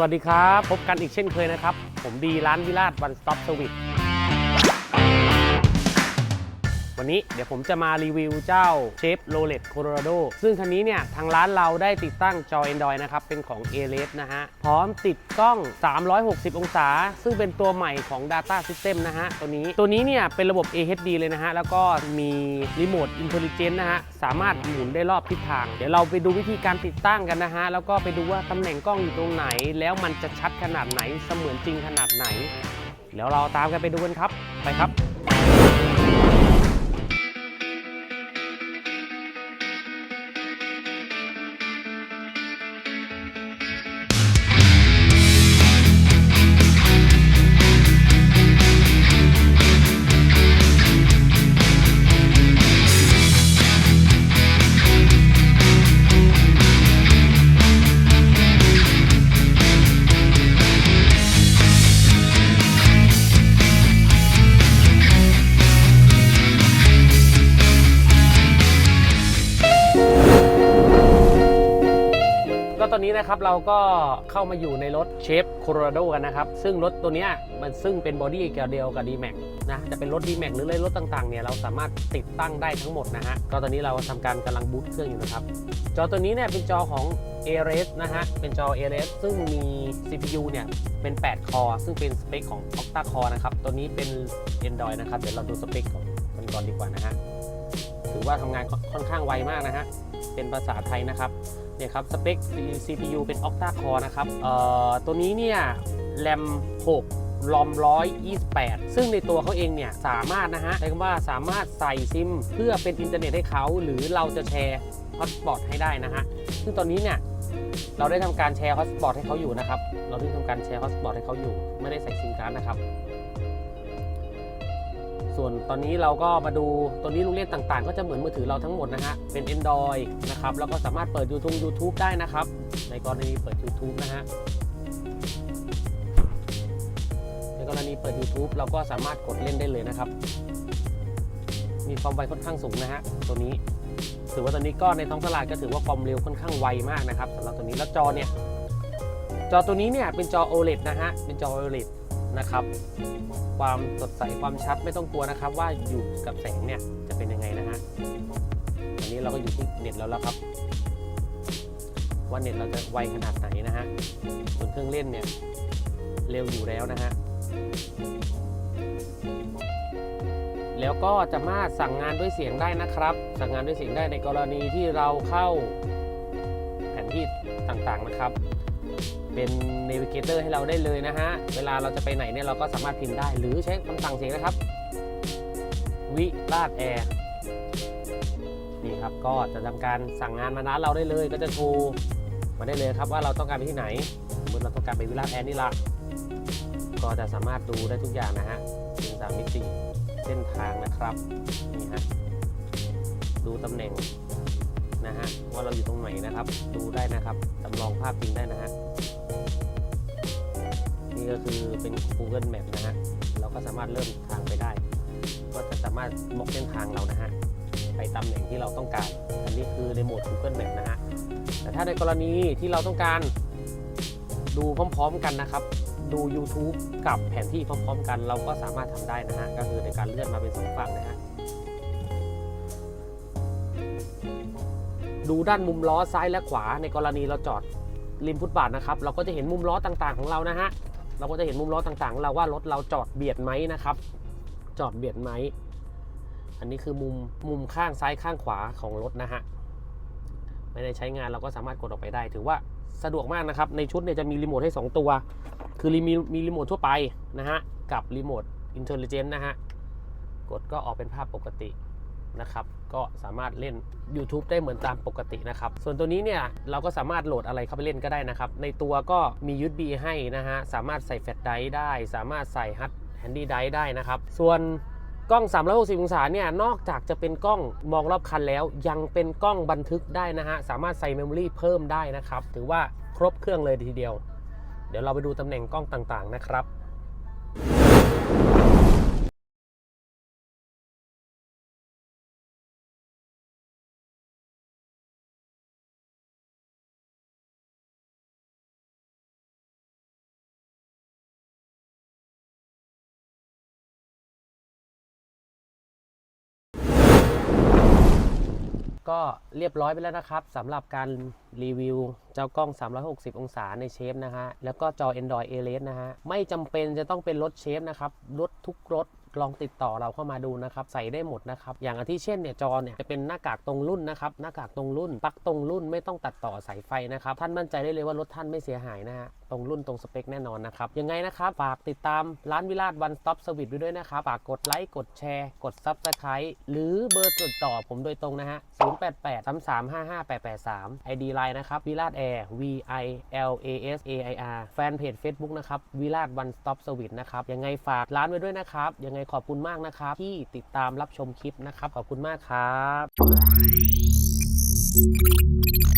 วัสดีครับ พบกันอีกเช่นเคยนะครับ ผมดีร้านวิราชวันสต็อปสวิต วันนี้เดี๋ยวผมจะมารีวิวเจ้าเชฟโรเลตโคโลราโดซึ่งคันนี้เนี่ยทางร้านเราได้ติดตั้งจอ Android นะครับ เป็นของ a l e s นะฮะ พร้อมติดกล้อง 360 องศา ซึ่งเป็นตัวใหม่ของ Data System นะฮะ ตัวนี้ตัวนี้เนี่ยเป็นระบบ AHD เลยนะฮะ แล้วก็มีรีโมทอินเทลเจนต์นะฮะ สามารถหมุนได้รอบทิศทาง เดี๋ยวเราไปดูวิธีการติดตั้งกันนะฮะ แล้วก็ไปดูว่าตำแหน่งกล้องอยู่ตรงไหน แล้วมันจะชัดขนาดไหนเสมือนจริงขนาดไหนเดี๋ยวเราตามกันไปดูกันครับ ไปครับ ตอนนี้นะครับเราก็เข้ามาอยู่ในรถเชฟโคโลราโดกันนะครับ ซึ่งรถตัวนี้มันซึ่งเป็นบอดี้เดียวกับ d m a x นะจะเป็นรถ d m a x หรือรถต่างๆเนี่ยเราสามารถติดตั้งได้ทั้งหมดนะฮะก็ตอนนี้เราทำการกำลังบูตเครื่องอยู่นะครับ จอตัวนี้เนี่ยเป็นจอของ a r s นะฮะ เป็นจอ a r s ซึ่งมี CPU เนี่ย เป็น 8 คอร์ซึ่งเป็นสเปคของ Octa Core นะครับ ตัวนี้เป็น Android นะครับ เดี๋ยวเราดูสเปคของมันก่อนดีกว่านะฮะ ถือว่าทำงานค่อนข้างไวมากนะฮะ เป็นภาษาไทยนะครับ เนี่ยครับสเปค CPU เป็น Octa Core นะครับเอ่อตัวนี้เนี่ยแรม6ลอม 128 ซึ่งในตัวเขาเองเนี่ย สามารถนะฮะใช้คำว่าสามารถใส่ซิม เพื่อเป็นอินเทอร์เน็ตให้เขา หรือเราจะแชร์ฮอตสปอตให้ได้นะฮะ ซึ่งตอนนี้เนี่ย เราได้ทำการแชร์ฮอตสปอตให้เขาอยู่นะครับ เราได้ทำการแชร์ฮอตสปอตให้เขาอยู่ ไม่ได้ใส่ซิมการ์ดนะครับ ส่วนตอนนี้เราก็มาดูตัวนี้ลูกเล่นต่างๆ ก็จะเหมือนมือถือเราทั้งหมดนะฮะ เป็น Android นะครับ แล้วก็สามารถเปิด YouTube YouTube ได้นะครับ ในกรณีเปิด YouTube นะฮะ ในกรณีเปิด YouTube เราก็สามารถกดเล่นได้เลยนะครับ มีความไวค่อนข้างสูงนะฮะ ตัวนี้ ถือว่าตอนนี้ก็ในท้องตลาดก็ถือว่าความเร็วค่อนข้างไวมากนะครับสำหรับตัวนี้ แล้วจอเนี่ย จอตัวนี้เนี่ยเป็นจอ OLED นะฮะ เป็นจอ OLED นะครับ ความสดใสความชัดไม่ต้องกลัวนะครับ ว่าอยู่กับแสงเนี่ยจะเป็นยังไงนะฮะอันนี้เราก็อยู่ที่เน็ตแล้วแล้วครับ ว่าเน็ตเราจะไวขนาดไหนนะฮะส่วนเครื่องเล่นเนี่ยเร็วอยู่แล้วนะฮะแล้วก็จะมาสั่งงานด้วยเสียงได้นะครับ สั่งงานด้วยเสียงได้ในกรณีที่เราเข้าแผนที่ต่างๆนะครับ เป็นเนวิเกเตอร์ให้เราได้เลยนะฮะ เวลาเราจะไปไหนเนี่ยเราก็สามารถพิมพ์ได้ หรือใช้คำสั่งเสียงนะครับ วิราชแอร์นี่ครับก็จะทำการสั่งงานมาร้านเราได้เลย ก็จะโทรมาได้เลยครับว่าเราต้องการไปที่ไหนสมมติเราต้องการไปวิราชแอร์นี่ละก็จะสามารถดูได้ทุกอย่างนะฮะเป็นสามมิติเส้นทางนะครับนี่ฮะดูตำแหน่ง นะฮะว่าเราอยู่ตรงไหนนะครับ ดูได้นะครับจำลองภาพจริงได้นะฮะนี่ก็คือเป็น Google Map นะฮะเราก็สามารถเริ่มทางไปได้ ก็จะสามารถบอกเส้นทางเรานะฮะไปตำแหน่งที่เราต้องการ อันนี้คือในโหมด Google Map นะฮะแต่ถ้าในกรณีที่เราต้องการดูพร้อมๆกันนะครับ ดู YouTube กับแผนที่พร้อมๆ กัน เราก็สามารถทำได้นะฮะ ก็คือในการเลื่อนมาเป็นสองฝั่งนะฮะ ดูด้านมุมล้อซ้ายและขวา ในกรณีเราจอดริมฟุตบาทนะครับ เราก็จะเห็นมุมล้อต่างๆของเรานะฮะ เราก็จะเห็นมุมล้อต่างๆของเราว่ารถเราจอดเบียดไหมนะครับ จอดเบียดไหม อันนี้คือมุมมุมข้างซ้ายข้างขวาของรถนะฮะ ไม่ได้ใช้งานเราก็สามารถกดออกไปได้ ถือว่าสะดวกมากนะครับ ในชุดเนี่ยจะมีรีโมทให้ 2 ตัว คือมีมีรีโมททั่วไปนะฮะ กับรีโมทอินเทลเจนต์นะฮะ กดก็ออกเป็นภาพปกติ นะครับ ก็สามารถเล่น YouTube ได้เหมือนตามปกตินะครับ ส่วนตัวนี้เนี่ยเราก็สามารถโหลดอะไรเข้าไปเล่นก็ได้นะครับ ในตัวก็มี USB ให้นะฮะ สามารถใส่แฟลชไดรฟ์ได้ สามารถใส่ฮัดแฮนดี้ไดรฟ์ได้นะครับ ส่วนกล้อง 360 องศาเนี่ย นอกจากจะเป็นกล้องมองรอบคันแล้ว ยังเป็นกล้องบันทึกได้นะฮะ สามารถใส่เมมโมรีเพิ่มได้นะครับ ถือว่าครบเครื่องเลยทีเดียว เดี๋ยวเราไปดูตำแหน่งกล้องต่างๆนะครับ ก็เรียบร้อยไปแล้วนะครับสำหรับการรีวิว เจ้ากล้อง 360 องศาในเชฟนะฮะ แล้วก็จอ Android a l e s นะฮะ ไม่จำเป็นจะต้องเป็นรถเชฟนะครับ รถทุกรถลองติดต่อเราเข้ามาดูนะครับ ใส่ได้หมดนะครับ อย่างอาทิเช่นเนี่ยจอเนี่ยจะเป็นหน้ากากตรงรุ่นนะครับ หน้ากากตรงรุ่นปลั๊กตรงรุ่นไม่ต้องตัดต่อสายไฟนะครับ ท่านมั่นใจได้เลยว่ารถท่านไม่เสียหายนะฮะ ตรงรุ่นตรงสเปคแน่นอนนะครับ ยังไงนะครับฝากติดตามร้านวิราชวันสต็อปสวิตด้วยนะครับฝากกดไลค์กดแชร์ กด Subscribe หรือเบอร์ติดต่อผมโดยตรงนะฮะ088 3355 883 ID Line นะครับวิราชแอร์ V I L A S A I R แฟนเพจ Facebook นะครับวิราชวันสต็อปสวิตนะครับยังไงฝากร้านไว้ด้วยนะครับยังไงขอบคุณมากนะครับ ที่ติดตามรับชมคลิปนะครับ ขอบคุณมากครับ